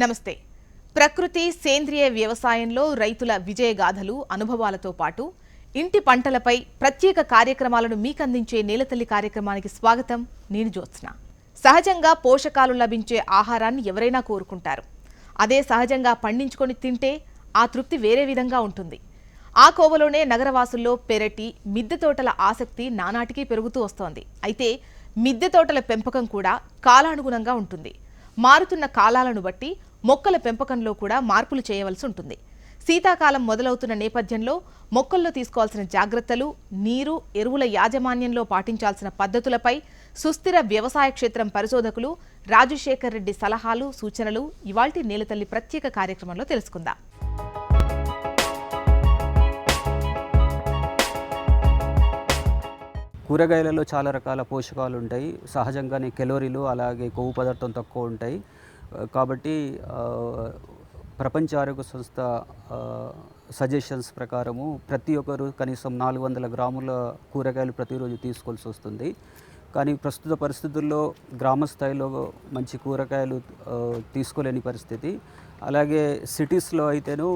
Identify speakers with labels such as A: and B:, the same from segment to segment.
A: నమస్తే. ప్రకృతి సేంద్రియ వ్యవసాయంలో రైతుల విజయగాథలు అనుభవాలతో పాటు ఇంటి పంటలపై ప్రత్యేక కార్యక్రమాలను మీకందించే నేలతల్లి కార్యక్రమానికి స్వాగతం నేను జ్యోత్స్న. సహజంగా పోషకాలు లభించే ఆహారాన్ని ఎవరైనా కోరుకుంటారు. అదే సహజంగా పండించుకొని తింటే ఆ తృప్తి వేరే విధంగా ఉంటుంది. ఆ కోవలోనే నగరవాసుల్లో పెరటి మిద్దె తోటల ఆసక్తి నానాటికి పెరుగుతూ వస్తోంది. అయితే మిద్దె తోటల పెంపకం కూడా కాలానుగుణంగా ఉంటుంది. మారుతున్న కాలాలను బట్టి మొక్కల పెంపకంలో కూడా మార్పులు చేయవలసి ఉంటుంది. శీతాకాలం మొదలవుతున్న నేపథ్యంలో మొక్కల్లో తీసుకోవాల్సిన జాగ్రత్తలు నీరు ఎరువుల యాజమాన్యంలో పాటించాల్సిన పద్ధతులపై సుస్థిర వ్యవసాయ క్షేత్రం పరిశోధకులు రాజశేఖర్ రెడ్డి సలహాలు సూచనలు ఇవాల్టి నేలతల్లి ప్రత్యేక కార్యక్రమంలో తెలుసుకుందాం.
B: కూరగాయలలో చాలా రకాల పోషకాలు ఉంటాయి. సహజంగానే కెలోరీలు అలాగే కొవ్వు పదార్థం తక్కువ ఉంటాయి. కాబట్టి ప్రపంచ ఆరోగ్య సంస్థ సజెషన్స్ ప్రకారము ప్రతి ఒక్కరు కనీసం నాలుగు వందల గ్రాముల కూరగాయలు ప్రతిరోజు తీసుకోవాల్సి వస్తుంది. కానీ ప్రస్తుత పరిస్థితుల్లో గ్రామ స్థాయిలో మంచి కూరగాయలు తీసుకోలేని పరిస్థితి. అలాగే సిటీస్లో అయితేను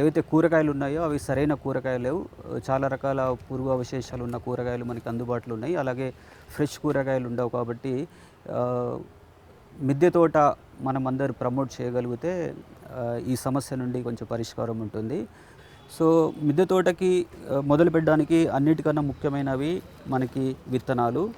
B: ఏవైతే కూరగాయలు ఉన్నాయో అవి సరైన కూరగాయలు లేవు. చాలా రకాల పూర్వావశేషాలు అవశేషాలు ఉన్న కూరగాయలు మనకి అందుబాటులో ఉన్నాయి. అలాగే ఫ్రెష్ కూరగాయలు ఉండవు కాబట్టి మిద్దె తోట మనం ప్రమోట్ చేయగలిగితే ఈ సమస్య నుండి కొంచెం పరిష్కారం ఉంటుంది. సో మిద్దె తోటకి మొదలు పెట్టడానికి అన్నిటికన్నా ముఖ్యమైనవి మనకి విత్తనాలు.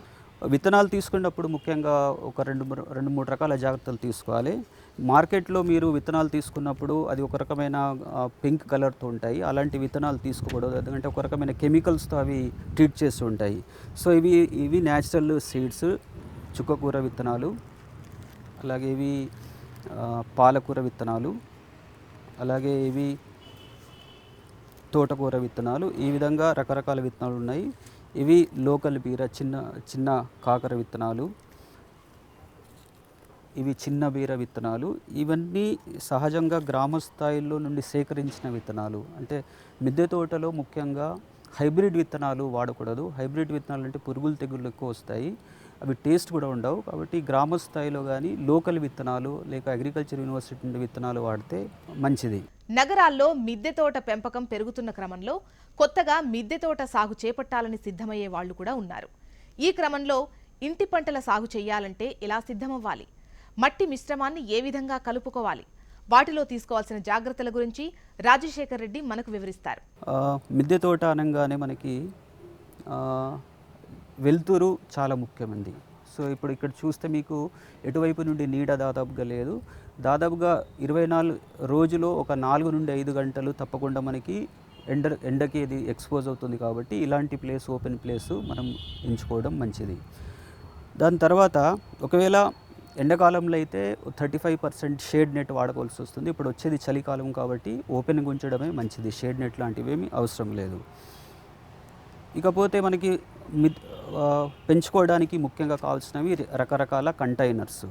B: విత్తనాలు తీసుకున్నప్పుడు ముఖ్యంగా ఒక రెండు మూడు రెండు మూడు రకాల జాగ్రత్తలు తీసుకోవాలి. మార్కెట్లో మీరు విత్తనాలు తీసుకున్నప్పుడు అది ఒక రకమైన పింక్ కలర్తో ఉంటాయి. అలాంటి విత్తనాలు తీసుకోకూడదు. ఎందుకంటే ఒక రకమైన కెమికల్స్తో అవి ట్రీట్ చేస్తూ ఉంటాయి. సో ఇవి ఇవి న్యాచురల్ సీడ్స్ చుక్కకూర విత్తనాలు. అలాగే ఇవి పాలకూర విత్తనాలు అలాగే ఇవి తోటకూర విత్తనాలు ఈ విధంగా రకరకాల విత్తనాలు ఉన్నాయి. ఇవి లోకల్ బీర చిన్న చిన్న కాకర విత్తనాలు ఇవి చిన్న బీర విత్తనాలు ఇవన్నీ సహజంగా గ్రామ స్థాయిలో నుండి సేకరించిన విత్తనాలు. అంటే మిద్దె తోటలో ముఖ్యంగా హైబ్రిడ్ విత్తనాలు వాడకూడదు. హైబ్రిడ్ విత్తనాలు అంటే పురుగులు తెగుళ్ళు ఎక్కువ వస్తాయి. అవి టేస్ట్ కూడా ఉండవు. కాబట్టి గ్రామ స్థాయిలో కానీ లోకల్ విత్తనాలు లేక అగ్రికల్చర్ యూనివర్సిటీ నుండి విత్తనాలు వాడితే మంచిది.
A: నగరాల్లో మిద్దె తోట పెంపకం పెరుగుతున్న క్రమంలో కొత్తగా మిద్దె తోట సాగు చేపట్టాలని సిద్ధమయ్యే వాళ్ళు కూడా ఉన్నారు. ఈ క్రమంలో ఇంటి పంటల సాగు చేయాలంటే ఎలా సిద్ధమవ్వాలి? మట్టి మిశ్రమాన్ని ఏ విధంగా కలుపుకోవాలి? వాటిలో తీసుకోవాల్సిన జాగ్రత్తల గురించి రాజశేఖర్ రెడ్డి మనకు వివరిస్తారు.
B: మిద్దె తోట అనగానే మనకి వెలుతురు చాలా ముఖ్యమైనది సో ఇప్పుడు ఇక్కడ చూస్తే మీకు ఎటువైపు నుండి నీడ దాదాపుగా లేదు. దాదాపుగా ఇరవై నాలుగు రోజులో ఒక నాలుగు నుండి ఐదు గంటలు తప్పకుండా మనకి ఎండ ఎండకి ఇది ఎక్స్పోజ్ అవుతుంది కాబట్టి ఇలాంటి ప్లేస్ ఓపెన్ ప్లేస్ మనం ఎంచుకోవడం మంచిది. దాని తర్వాత ఒకవేళ ఎండాకాలంలో అయితే thirty five percent shade net వాడుకోవాల్సి వస్తుంది. ఇప్పుడు వచ్చేది చలికాలం కాబట్టి ఓపెన్గా ఉంచడమే మంచిది. షేడ్ నెట్ లాంటివి ఏమీ అవసరం లేదు. ఇకపోతే మనకి మిద్ పెంచుకోవడానికి ముఖ్యంగా కావాల్సినవి రకరకాల కంటైనర్స్.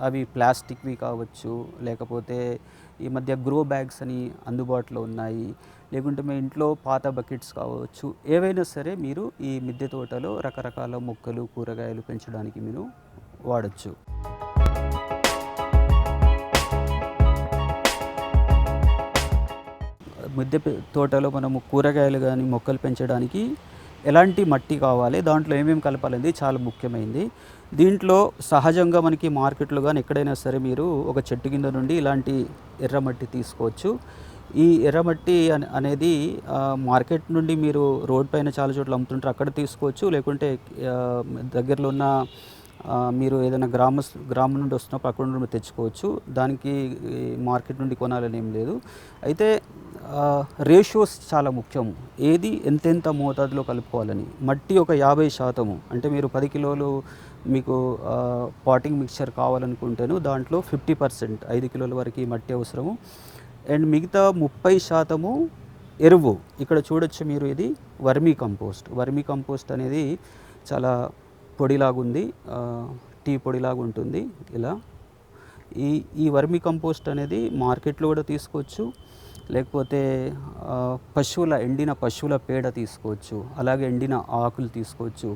B: అవి ప్లాస్టిక్వి కావచ్చు లేకపోతే ఈ మధ్య గ్రో బ్యాగ్స్ అని అందుబాటులో ఉన్నాయి. లేకుంటే మీ ఇంట్లో పాత బకెట్స్ కావచ్చు. ఏవైనా సరే మీరు ఈ మిద్దె తోటలో రకరకాల మొక్కలు కూరగాయలు పెంచడానికి మీరు వాడచ్చు. మిద్దె తోటలో మనము కూరగాయలు కానీ మొక్కలు పెంచడానికి ఎలాంటి మట్టి కావాలి దాంట్లో ఏమేమి కలపాలనేది చాలా ముఖ్యమైనది దీంట్లో సహజంగా మనకి మార్కెట్లో కానీ ఎక్కడైనా సరే మీరు ఒక చెట్టు కింద నుండి ఇలాంటి ఎర్రమట్టి తీసుకోవచ్చు. ఈ ఎర్రమట్టి అనేది మార్కెట్ నుండి మీరు రోడ్ పైన చాలా చోట్ల అమ్ముతుంటారు అక్కడ తీసుకోవచ్చు. లేకుంటే దగ్గరలో ఉన్న మీరు ఏదైనా గ్రామ గ్రామం నుండి వస్తున్నప్పుడు అక్కడ నుండి తెచ్చుకోవచ్చు. దానికి మార్కెట్ నుండి కొనాలని ఏం లేదు. అయితే రేషియోస్ చాలా ముఖ్యం. ఏది ఎంతెంత మోతాదులో కలుపుకోవాలని? మట్టి ఒక యాభై శాతము. అంటే మీరు పది కిలోలు మీకు పాటింగ్ మిక్చర్ కావాలనుకుంటేను దాంట్లో ఫిఫ్టీ పర్సెంట్ ఐదు కిలోల వరకు మట్టి అవసరము. అండ్ మిగతా ముప్పై శాతము ఎరువు. ఇక్కడ చూడొచ్చు మీరు ఇది వర్మీ కంపోస్ట్. వర్మీ కంపోస్ట్ అనేది చాలా పొడిలాగుంది. టీ పొడిలాగా ఉంటుంది ఇలా. ఈ ఈ వర్మీ కంపోస్ట్ అనేది మార్కెట్లో కూడా తీసుకోవచ్చు. లేకపోతే పశువుల ఎండిన పశువుల పేడ తీసుకోవచ్చు అలాగే ఎండిన ఆకులు తీసుకోవచ్చు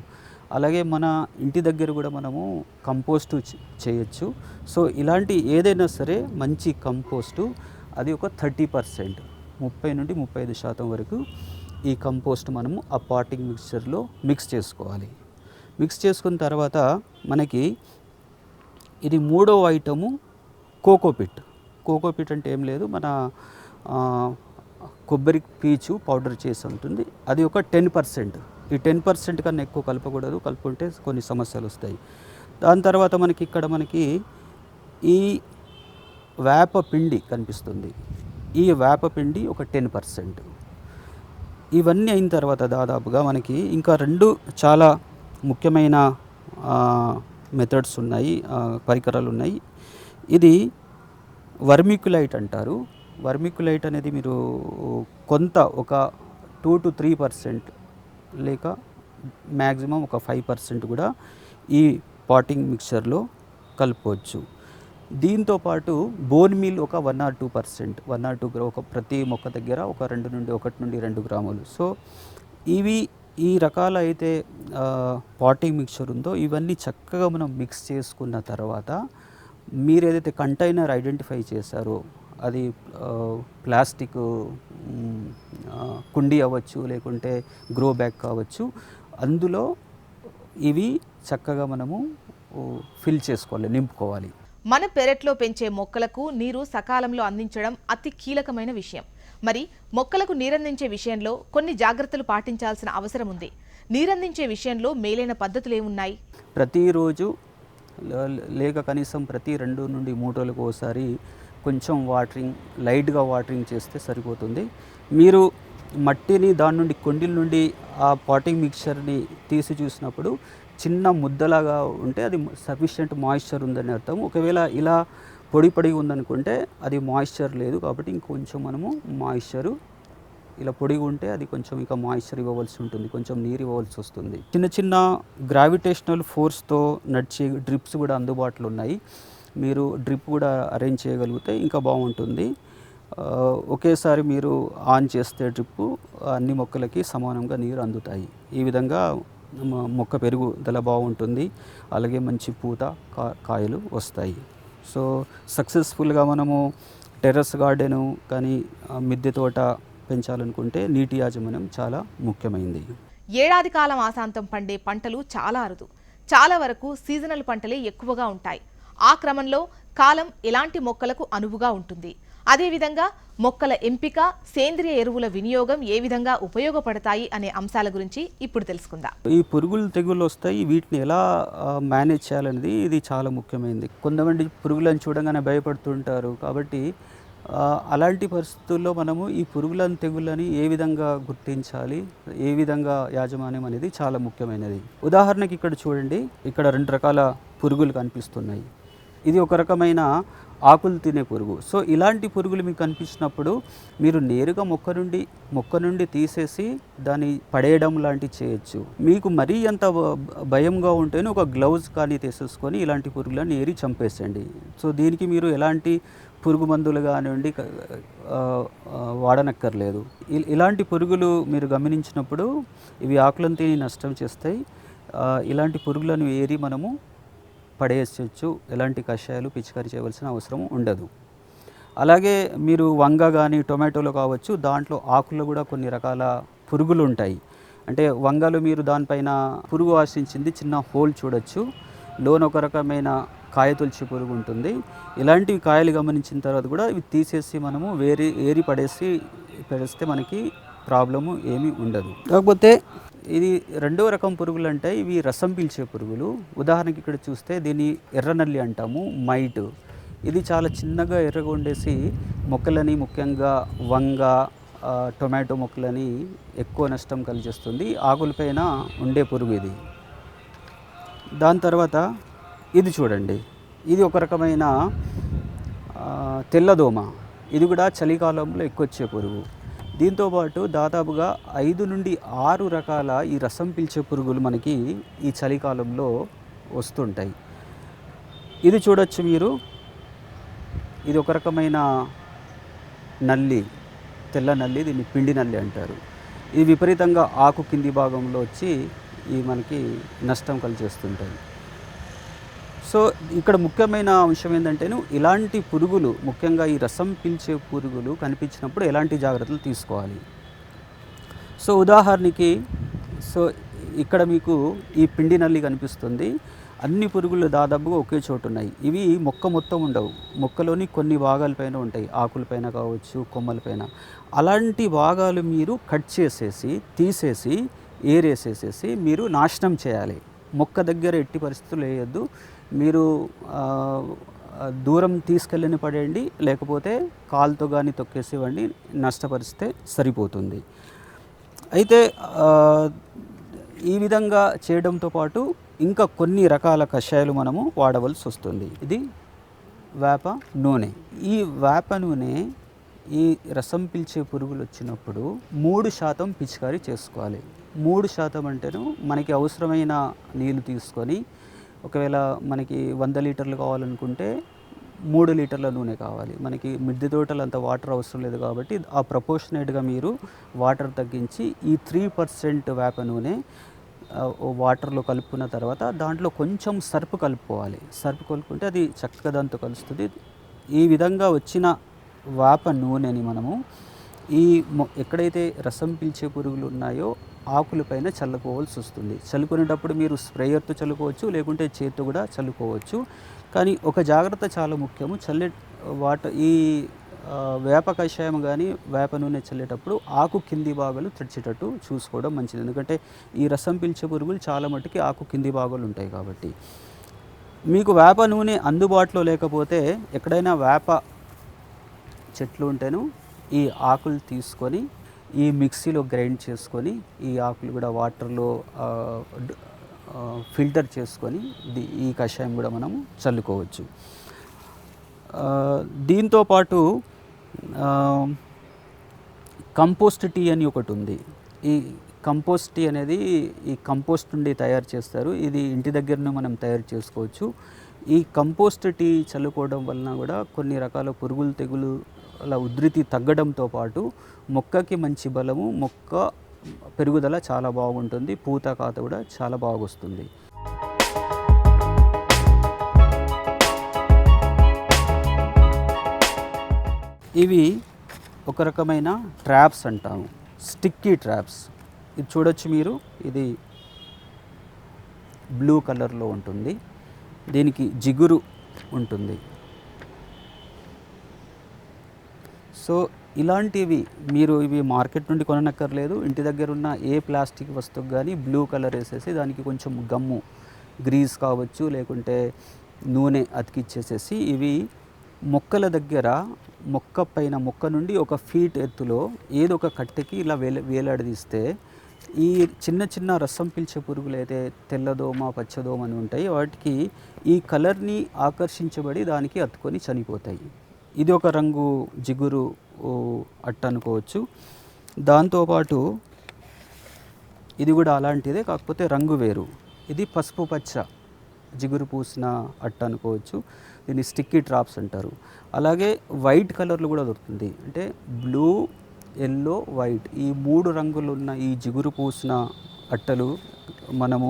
B: అలాగే మన ఇంటి దగ్గర కూడా మనము కంపోస్టు చేయొచ్చు. సో ఇలాంటి ఏదైనా సరే మంచి కంపోస్టు అది ఒక థర్టీ పర్సెంట్ ముప్పై నుండి ముప్పై ఐదు శాతం వరకు ఈ కంపోస్ట్ మనము ఆ పాటింగ్ మిక్స్చర్లో మిక్స్ చేసుకోవాలి. మిక్స్ చేసుకున్న తర్వాత మనకి ఇది మూడవ ఐటము కోకోపిట్. కోకోపిట్ అంటే ఏం లేదు మన కొబ్బరి పీచు పౌడర్ చేసి ఉంటుంది. అది ఒక టెన్ పర్సెంట్. ఈ టెన్ పర్సెంట్ కన్నా ఎక్కువ కలపకూడదు. కలుపుకుంటే కొన్ని సమస్యలు వస్తాయి. దాని తర్వాత మనకి ఇక్కడ మనకి ఈ వేప పిండి కనిపిస్తుంది. ఈ వేప పిండి ఒక టెన్ పర్సెంట్. ఇవన్నీ అయిన తర్వాత దాదాపుగా మనకి ఇంకా రెండు చాలా ముఖ్యమైన మెథడ్స్ ఉన్నాయి. పరికరాలు ఉన్నాయి. ఇది వర్మిక్యులైట్ అంటారు. వర్మిక్యులైట్ అనేది మీరు కొంత ఒక టూ టు త్రీ పర్సెంట్ లేక మ్యాక్సిమం ఒక ఫైవ్ పర్సెంట్ కూడా ఈ పాటింగ్ మిక్చర్లో కలుపుకోవచ్చు. దీంతో పాటు బోన్ మీల్ ఒక one or two percent one or two ఒక ప్రతి మొక్క దగ్గర ఒక రెండు నుండి ఒకటి నుండి రెండు గ్రాములు. సో ఇవి ఈ రకాల అయితే పాటింగ్ మిక్చర్ ఉందో ఇవన్నీ చక్కగా మనం మిక్స్ చేసుకున్న తర్వాత మీరు ఏదైతే కంటైనర్ ఐడెంటిఫై చేశారో అది ప్లాస్టిక్ కుండీ అవ్వచ్చు లేకుంటే గ్రో బ్యాగ్ కావచ్చు. అందులో ఇవి చక్కగా మనము ఫిల్ చేసుకోవాలి నింపుకోవాలి.
A: మన పెరట్లో పెంచే మొక్కలకు నీరు సకాలంలో అందించడం అతి కీలకమైన విషయం. మరి మొక్కలకు నీరందించే విషయంలో కొన్ని జాగ్రత్తలు పాటించాల్సిన అవసరం ఉంది. నీరందించే విషయంలో మేలైన పద్ధతులు ఏమున్నాయి?
B: ప్రతిరోజు లేక కనీసం ప్రతి రెండు నుండి మూడు రోజులకు ఒకసారి కొంచెం వాటరింగ్ లైట్గా వాటరింగ్ చేస్తే సరిపోతుంది. మీరు మట్టిని దాని నుండి కొండిల నుండి ఆ పాటింగ్ మిక్చర్ని తీసి చూసినప్పుడు చిన్న ముద్దలాగా ఉంటే అది సఫిషియెంట్ మాయిశ్చర్ ఉందని అర్థం. ఒకవేళ ఇలా పొడి పొడి ఉందనుకుంటే అది మాయిశ్చర్ లేదు కాబట్టి ఇంకొంచెం మనము మాయిశ్చరు. ఇలా పొడిగా ఉంటే అది కొంచెం ఇంకా మాయిశ్చర్ ఇవ్వవలసి ఉంటుంది కొంచెం నీరు ఇవ్వవలసి వస్తుంది. చిన్న చిన్న గ్రావిటేషనల్ ఫోర్స్తో నడిచే డ్రిప్స్ కూడా అందుబాటులో ఉన్నాయి. మీరు డ్రిప్ కూడా అరేంజ్ చేయగలిగితే ఇంకా బాగుంటుంది. ఒకేసారి మీరు ఆన్ చేస్తే డ్రిప్ అన్ని మొక్కలకి సమానంగా నీరు అందుతాయి. ఈ విధంగా మొక్క పెరుగుదల బాగుంటుంది. అలాగే మంచి పూత కాయలు వస్తాయి. సో సక్సెస్ఫుల్గా మనము టెర్రస్ గార్డెను కానీ మిద్దె తోట పెంచాలనుకుంటే నీటి యాజమాన్యం చాలా ముఖ్యమైనది
A: ఏడాది కాలం ఆశాంతం పండే పంటలు చాలా అరుదు. చాలా వరకు సీజనల్ పంటలే ఎక్కువగా ఉంటాయి. ఆ క్రమంలో కాలం ఎలాంటి మొక్కలకు అనువుగా ఉంటుంది? అదేవిధంగా మొక్కల ఎంపిక సేంద్రియ ఎరువుల వినియోగం ఏ విధంగా ఉపయోగపడతాయి అనే అంశాల గురించి ఇప్పుడు తెలుసుకుందాం.
B: ఈ పురుగులు తెగులు వస్తాయి. వీటిని ఎలా మేనేజ్ చేయాలనేది ఇది చాలా ముఖ్యమైనది కొంతమంది పురుగులను చూడగానే భయపడుతుంటారు. కాబట్టి అలాంటి పరిస్థితుల్లో మనము ఈ పురుగులను తెగుళ్ళని ఏ విధంగా గుర్తించాలి? ఏ విధంగా యాజమాన్యం అనేది చాలా ముఖ్యమైనది. ఉదాహరణకి ఇక్కడ చూడండి. ఇక్కడ రెండు రకాల పురుగులు కనిపిస్తున్నాయి. ఇది ఒక రకమైన ఆకులు తినే పురుగు. సో ఇలాంటి పురుగులు మీకు కనిపించినప్పుడు మీరు నేరుగా మొక్క నుండి మొక్క నుండి తీసేసి దాన్ని పడేయడం లాంటివి చేయొచ్చు. మీకు మరీ అంత భ- భయంగా ఉంటేనే ఒక గ్లౌజ్ కానీ తీసేసుకొని ఇలాంటి పురుగులను ఏరి చంపేసండి సో దీనికి మీరు ఎలాంటి పురుగు మందులు కానివ్వండి వాడనక్కర్లేదు. ఇలాంటి పురుగులు మీరు గమనించినప్పుడు ఇవి ఆకులను తిని నష్టం చేస్తాయి. ఇలాంటి పురుగులను ఏరి మనము పడేయచ్చు. ఎలాంటి కషాయాలు పిచికారీ చేయవలసిన అవసరం ఉండదు. అలాగే మీరు వంగ కానీ టొమాటోలో కావచ్చు దాంట్లో ఆకుల్లో కూడా కొన్ని రకాల పురుగులు ఉంటాయి అంటే వంగలు మీరు దానిపైన పురుగు ఆశించింది చిన్న హోల్ చూడొచ్చు. లోన్ ఒక రకమైన కాయ తొలిచి పురుగు ఉంటుంది ఇలాంటివి కాయలు గమనించిన తర్వాత కూడా ఇవి తీసేసి మనము వేరి ఏరి పడేసి పడేస్తే మనకి ప్రాబ్లము ఏమీ ఉండదు. కాకపోతే ఇది రెండో రకం పురుగులు అంటే ఇవి రసం పీల్చే పురుగులు. ఉదాహరణకి ఇక్కడ చూస్తే దీన్ని ఎర్రనల్లి అంటాము మైట్. ఇది చాలా చిన్నగా ఎర్రగా ఉండేసి మొక్కలని ముఖ్యంగా వంగ టొమాటో మొక్కలని ఎక్కువ నష్టం కలిగిస్తుంది. ఆకులపైన ఉండే పురుగు ఇది. దాని తర్వాత ఇది చూడండి. ఇది ఒక రకమైన తెల్లదోమ ఇది కూడా చలికాలంలో ఎక్కువ వచ్చే పురుగు. దీంతోపాటు దాదాపుగా ఐదు నుండి ఆరు రకాల ఈ రసం పీల్చే పురుగులు మనకి ఈ చలికాలంలో వస్తుంటాయి. ఇది చూడొచ్చు మీరు. ఇది ఒక రకమైన నల్లి తెల్ల నల్లి దీన్ని పిండి నల్లి అంటారు. ఇది విపరీతంగా ఆకు కింది భాగంలో వచ్చి ఈ మనకి నష్టం కలిచేస్తుంటాయి సో ఇక్కడ ముఖ్యమైన అంశం ఏంటంటేను ఇలాంటి పురుగులు ముఖ్యంగా ఈ రసం పీల్చే పురుగులు కనిపించినప్పుడు ఎలాంటి జాగ్రత్తలు తీసుకోవాలి? సో ఉదాహరణకి సో ఇక్కడ మీకు ఈ పిండి నల్లి కనిపిస్తుంది. అన్ని పురుగులు దాదాపుగా ఒకే చోటు ఉన్నాయి. ఇవి మొక్క మొత్తం ఉండవు. మొక్కలోని కొన్ని భాగాలపైన ఉంటాయి. ఆకులపైన కావచ్చు కొమ్మలపైన అలాంటి భాగాలు మీరు కట్ చేసేసి తీసేసి ఏరేసేసేసి మీరు నాశనం చేయాలి. మొక్క దగ్గర ఎట్టి పరిస్థితులు వేయొద్దు. మీరు దూరం తీసుకెళ్ళని పడేయండి లేకపోతే కాలుతో కానీ తొక్కేసి ఇవ్వండి నష్టపరిస్తే సరిపోతుంది. అయితే ఈ విధంగా చేయడంతో పాటు ఇంకా కొన్ని రకాల కషాయాలు మనము వాడవలసి వస్తుంది. ఇది వేప నూనె. ఈ వేప నూనె ఈ రసం పీల్చే పురుగులు వచ్చినప్పుడు మూడు శాతం పిచికారీ చేసుకోవాలి. మూడు శాతం అంటేను మనకి అవసరమైన నీళ్ళు తీసుకొని ఒకవేళ మనకి వంద లీటర్లు కావాలనుకుంటే మూడు లీటర్ల నూనె కావాలి. మనకి మిద్దె తోటలు అంత వాటర్ అవసరం లేదు కాబట్టి ఆ ప్రపోర్షనేట్గా మీరు వాటర్ తగ్గించి ఈ త్రీ పర్సెంట్ వేప నూనె వాటర్లో కలుపుకున్న తర్వాత దాంట్లో కొంచెం సర్పు కలుపుకోవాలి. సర్పు కలుపుకుంటే అది చక్కగా దాంతో కలుస్తుంది. ఈ విధంగా వచ్చిన వేప నూనెని మనము ఈ ఎక్కడైతే రసం పీల్చే పురుగులు ఉన్నాయో ఆకులపైన చల్లుకోవాల్సి వస్తుంది. చల్లుకునేటప్పుడు మీరు స్ప్రేయర్తో చల్లుకోవచ్చు లేకుంటే చేతితో కూడా చల్లుకోవచ్చు. కానీ ఒక జాగ్రత్త చాలా ముఖ్యము. చల్లే వాట ఈ వేప కషాయం కానీ వేప నూనె చల్లేటప్పుడు ఆకు కింది భాగాలు తెచ్చేటట్టు చూసుకోవడం మంచిది. ఎందుకంటే ఈ రసం పీల్చే పురుగులు చాలా మట్టుకి ఆకు కింది భాగాలు ఉంటాయి కాబట్టి. మీకు వేప నూనె అందుబాటులో లేకపోతే ఎక్కడైనా వేప చెట్లు ఉంటేను ఈ ఆకులు తీసుకొని ఈ మిక్సీలో గ్రైండ్ చేసుకొని ఈ ఆకులు కూడా వాటర్లో ఫిల్టర్ చేసుకొని ఈ కషాయం కూడా మనము చల్లుకోవచ్చు. దీంతో పాటు కంపోస్ట్ టీ అని ఒకటి ఉంది. ఈ కంపోస్ట్ టీ అనేది ఈ కంపోస్ట్ నుండి తయారు చేస్తారు. ఇది ఇంటి దగ్గరనే మనం తయారు చేసుకోవచ్చు. ఈ కంపోస్ట్ టీ చల్లుకోవడం వలన కూడా కొన్ని రకాల పురుగులు తెగులు అలా ఉధృతి తగ్గడంతో పాటు మొక్కకి మంచి బలము మొక్క పెరుగుదల చాలా బాగుంటుంది పూత కాత కూడా చాలా బాగొస్తుంది. ఇవి ఒక రకమైన ట్రాప్స్ అంటాము స్టిక్కీ ట్రాప్స్. ఇది చూడొచ్చు మీరు ఇది బ్లూ కలర్లో ఉంటుంది దీనికి జిగురు ఉంటుంది. సో ఇలాంటివి మీరు ఇవి మార్కెట్ నుండి కొననక్కర్లేదు. ఇంటి దగ్గర ఉన్న ఏ ప్లాస్టిక్ వస్తువు కానీ బ్లూ కలర్ వేసేసి దానికి కొంచెం గమ్ము గ్రీస్ కావచ్చు లేకుంటే నూనె అతికిచ్చేసేసి ఇవి మొక్కల దగ్గర మొక్క పైన మొక్క నుండి ఒక ఫీట్ ఎత్తులో ఏదో ఒక కట్టెకి ఇలా వేల వేలాడదీస్తే ఈ చిన్న చిన్న రసం పీల్చే పురుగులు అయితే తెల్లదోమ పచ్చదోమ అని ఉంటాయి. వాటికి ఈ కలర్ని ఆకర్షించబడి దానికి అతుకొని చనిపోతాయి. ఇది ఒక రంగు జిగురు అట్ట అనుకోవచ్చు. దాంతోపాటు ఇది కూడా అలాంటిదే కాకపోతే రంగు వేరు. ఇది పసుపు పచ్చ జిగురు పూసిన అట్ట అనుకోవచ్చు. దీన్ని స్టిక్కీ ట్రాప్స్ అంటారు. అలాగే వైట్ కలర్లు కూడా దొరుకుతుంది. అంటే బ్లూ ఎల్లో వైట్ ఈ మూడు రంగులు ఉన్న ఈ జిగురు పూసిన అట్టలు మనము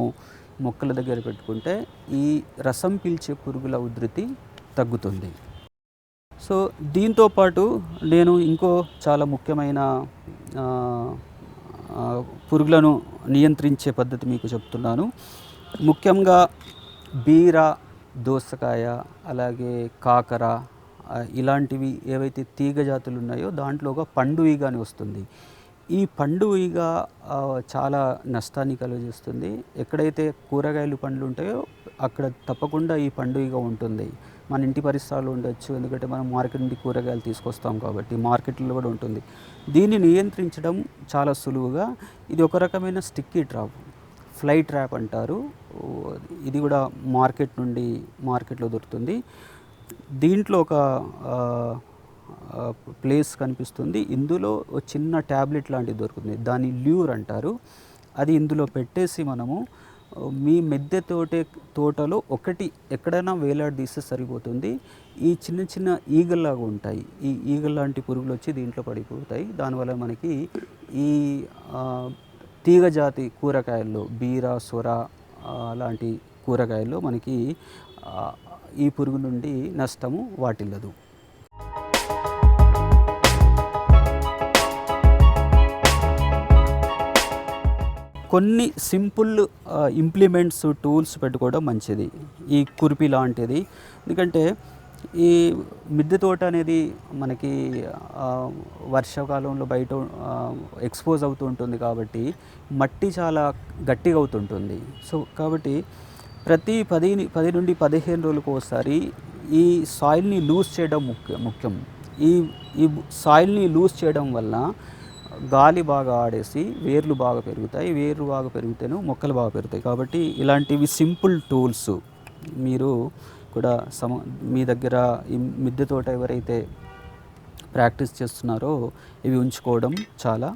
B: మొక్కల దగ్గర పెట్టుకుంటే ఈ రసం పీల్చే పురుగుల ఉధృతి తగ్గుతుంది. సో దీంతో పాటు నేను ఇంకో చాలా ముఖ్యమైన పురుగులను నియంత్రించే పద్ధతి మీకు చెప్తున్నాను. ముఖ్యంగా బీర దోసకాయ అలాగే కాకర ఇలాంటివి ఏవైతే తీగ జాతులు ఉన్నాయో దాంట్లో ఒక పండు ఈగ అని వస్తుంది. ఈ పండు ఈగ చాలా నష్టాన్ని కలుగజేస్తుంది ఎక్కడైతే కూరగాయలు పండ్లు ఉంటాయో అక్కడ తప్పకుండా ఈ పండు ఈగ ఉంటుంది. మన ఇంటి పరిసరాలు ఉండొచ్చు. ఎందుకంటే మనం మార్కెట్ నుండి కూరగాయలు తీసుకొస్తాం కాబట్టి మార్కెట్లో కూడా ఉంటుంది. దీన్ని నియంత్రించడం చాలా సులువుగా. ఇది ఒక రకమైన స్టిక్కీ ట్రాప్ ఫ్లై ట్రాప్ అంటారు. ఇది కూడా మార్కెట్ నుండి మార్కెట్లో దొరుకుతుంది. దీంట్లో ఒక ప్లేస్ కనిపిస్తుంది. ఇందులో చిన్న ట్యాబ్లెట్ లాంటిది దొరుకుతుంది. దాన్ని ల్యూర్ అంటారు. అది ఇందులో పెట్టేసి మనము మీ మెద్దె తోటే తోటలో ఒకటి ఎక్కడైనా వేలాడదీస్తే సరిపోతుంది. ఈ చిన్న చిన్న ఈగల్లాగా ఉంటాయి. ఈ ఈగల్ లాంటి పురుగులు వచ్చి దీంట్లో పడిపోతాయి. దానివల్ల మనకి ఈ తీగ తీగజాతి కూరగాయల్లో బీర సొర లాంటి కూరగాయల్లో మనకి ఈ పురుగు నుండి నష్టము వాటిల్లదు. కొన్ని సింపుల్ ఇంప్లిమెంట్స్ టూల్స్ పెట్టుకోవడం మంచిది. ఈ కురిపి లాంటిది. ఎందుకంటే ఈ మిద్దె తోట అనేది మనకి వర్షాకాలంలో బయట ఎక్స్పోజ్ అవుతూ ఉంటుంది కాబట్టి మట్టి చాలా గట్టిగా అవుతుంటుంది. సో కాబట్టి ప్రతి పది పది నుండి పదిహేను రోజులకు ఒకసారి ఈ సాయిల్ని లూజ్ చేయడం ముఖ్యం ముఖ్యం. ఈ ఈ సాయిల్ని లూజ్ చేయడం వల్ల గాలి బాగా ఆడేసి వేర్లు బాగా పెరుగుతాయి వేర్లు బాగా పెరిగితేనే మొక్కలు బాగా పెరుగుతాయి. కాబట్టి ఇలాంటివి సింపుల్ టూల్స్ మీరు కూడా సమ మీ దగ్గర ఈ మిద్దె తోట ఎవరైతే ప్రాక్టీస్ చేస్తున్నారో ఇవి ఉంచుకోవడం చాలా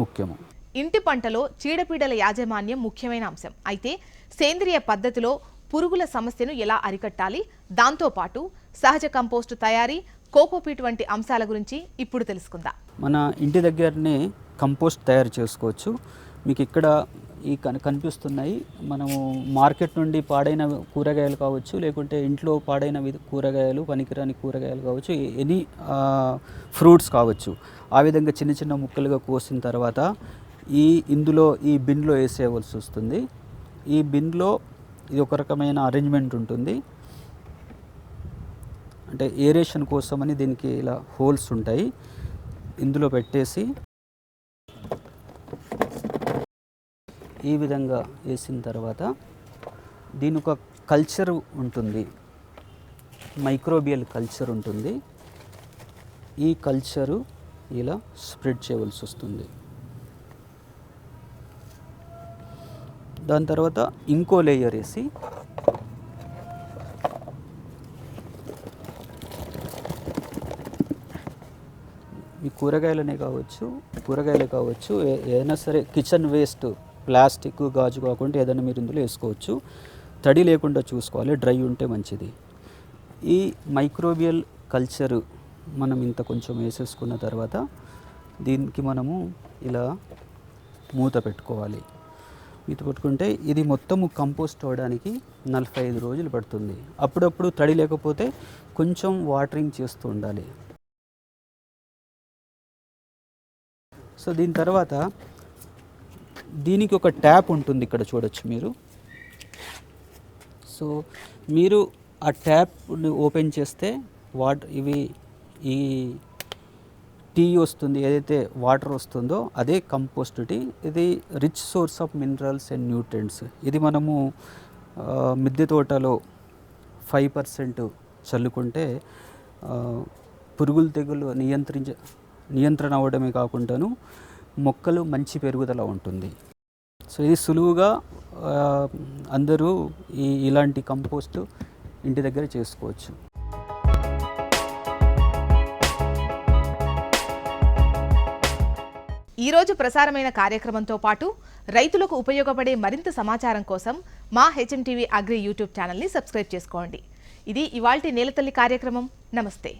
B: ముఖ్యము.
A: ఇంటి పంటలో చీడపీడల యాజమాన్యం ముఖ్యమైన అంశం. అయితే సేంద్రియ పద్ధతిలో పురుగుల సమస్యను ఎలా అరికట్టాలి? దాంతోపాటు సహజ కంపోస్టు తయారీ కోకోపీట్ వంటి అంశాల గురించి ఇప్పుడు తెలుసుకుందాం.
B: మన ఇంటి దగ్గరనే కంపోస్ట్ తయారు చేసుకోవచ్చు. మీకు ఇక్కడ ఈ కన్ కనిపిస్తున్నాయి. మనము మార్కెట్ నుండి పాడైన కూరగాయలు కావచ్చు లేకుంటే ఇంట్లో పాడైన కూరగాయలు పనికిరాని కూరగాయలు కావచ్చు ఎనీ ఫ్రూట్స్ కావచ్చు. ఆ విధంగా చిన్న చిన్న ముక్కలుగా కోసిన తర్వాత ఈ ఇందులో ఈ బిన్లో వేసేయవలసి వస్తుంది. ఈ బిన్లో ఇది ఒక రకమైన అరేంజ్మెంట్ ఉంటుంది. అంటే ఏరేషన్ కోసమని దీనికి ఇలా హోల్స్ ఉంటాయి. ఇందులో పెట్టేసి ఈ విధంగా వేసిన తర్వాత దీని ఒక కల్చర్ ఉంటుంది. మైక్రోబియల్ కల్చర్ ఉంటుంది. ఈ కల్చరు ఇలా స్ప్రెడ్ చేయవలసి వస్తుంది. దాని తర్వాత ఇంకో లేయర్ వేసి కూరగాయలనే కావచ్చు కూరగాయలే కావచ్చు ఏదైనా సరే కిచెన్ వేస్ట్ ప్లాస్టిక్ గాజు కాకుండా ఏదైనా మీరు ఇందులో వేసుకోవచ్చు. తడి లేకుండా చూసుకోవాలి డ్రై ఉంటే మంచిది. ఈ మైక్రోబియల్ కల్చర్ మనం ఇంత కొంచెం వేసేసుకున్న తర్వాత దీనికి మనము ఇలా మూత పెట్టుకోవాలి. మూత పెట్టుకుంటే ఇది మొత్తము కంపోస్ట్ అవ్వడానికి నలభై ఐదు రోజులు పడుతుంది. అప్పుడప్పుడు తడి లేకపోతే కొంచెం వాటరింగ్ చేస్తూ ఉండాలి. సో దీని తర్వాత దీనికి ఒక ట్యాప్ ఉంటుంది ఇక్కడ చూడొచ్చు మీరు. సో మీరు ఆ ట్యాప్ని ఓపెన్ చేస్తే వాటర్ ఇవి ఈ టీ వస్తుంది ఏదైతే వాటర్ వస్తుందో అదే కంపోస్ట్ టీ. ఇది rich source of minerals and nutrients. ఇది మనము మిద్దె తోటలో ఫైవ్ పర్సెంట్ చల్లుకుంటే పురుగులు తెగులు నియంత్రించ నియంత్రణ అవ్వడమే కాకుండాను మొక్కలు మంచి పెరుగుదల ఉంటుంది. సో ఇది సులువుగా అందరూ ఈ ఇలాంటి కంపోస్ట్ ఇంటి దగ్గర చేసుకోవచ్చు.
A: ఈరోజు ప్రసారమైన కార్యక్రమంతో పాటు రైతులకు ఉపయోగపడే మరింత సమాచారం కోసం మా హెచ్ఎంటీవీ అగ్రి యూట్యూబ్ ఛానల్ని సబ్స్క్రైబ్ చేసుకోండి. ఇది ఇవాల్టి నేలతల్లి కార్యక్రమం. నమస్తే.